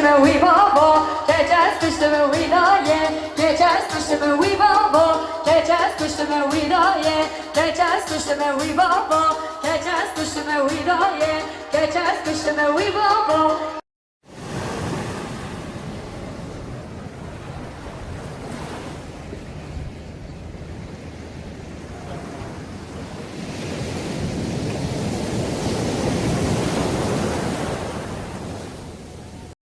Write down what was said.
słyszymy wibowo, przecież słyszymy widoje, przecież słyszymy wibowo, przecież słyszymy widoje, przecież słyszymy wibowo, przecież słyszymy widoje, przecież słyszymy wibowo.